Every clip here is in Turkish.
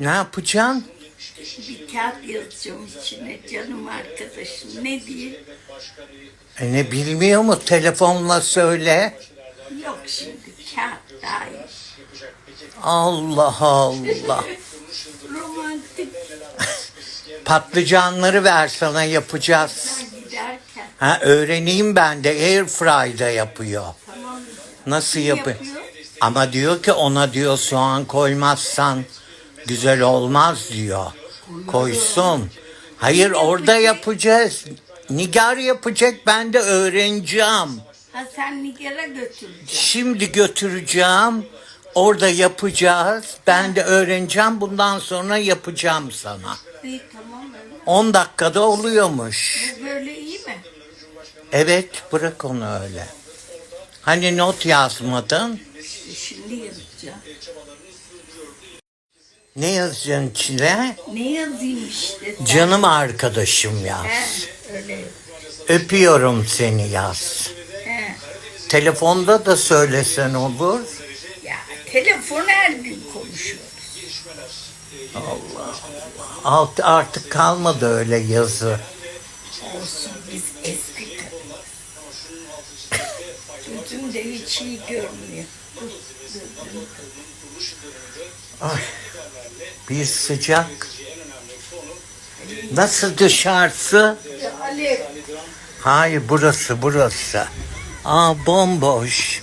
Ne yapacaksın? Bir kağıt yazacağım içine canım arkadaşım. Ne diye? E ne bilmiyor mu? Telefonla söyle. Yok şimdi kağıt daha iyi. Allah Allah. Romantik Patlıcanları ver sana yapacağız. giderken. Ha öğreneyim ben de Airfry'da yapıyor. Tamam. Nasıl yapıyor? yapıyor? Ama diyor ki ona diyor soğan koymazsan güzel olmaz diyor. Koysun. Hayır orada yapacağız. Nigar yapacak ben de öğreneceğim. Ha sen Nigar'a götüreceksin. Şimdi götüreceğim. Orada yapacağız. Ben de öğreneceğim. Bundan sonra yapacağım sana. İyi tamam öyle. 10 dakikada oluyormuş. Bu böyle iyi mi? Evet bırak onu öyle. Hani not yazmadın? Şimdi yazacağım. Ne yazacaksın içine? Ne yazayım işte? sen? Canım arkadaşım He, yaz. öyle. Öpüyorum seni yaz. He. Telefonda da söylesen olur. Ya telefon her gün konuşuyoruz. Alt, artık kalmadı öyle yazı. Olsun biz eski kadınız. Gözüm de hiç iyi görmüyor. Bir sıcak. Nasıl dışarısı? Hayır burası burası. Aa bomboş.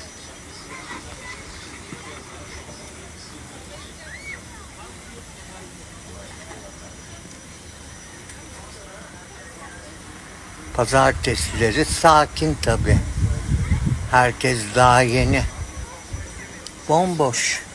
Pazartesileri sakin tabi. Herkes daha yeni. Bomboş.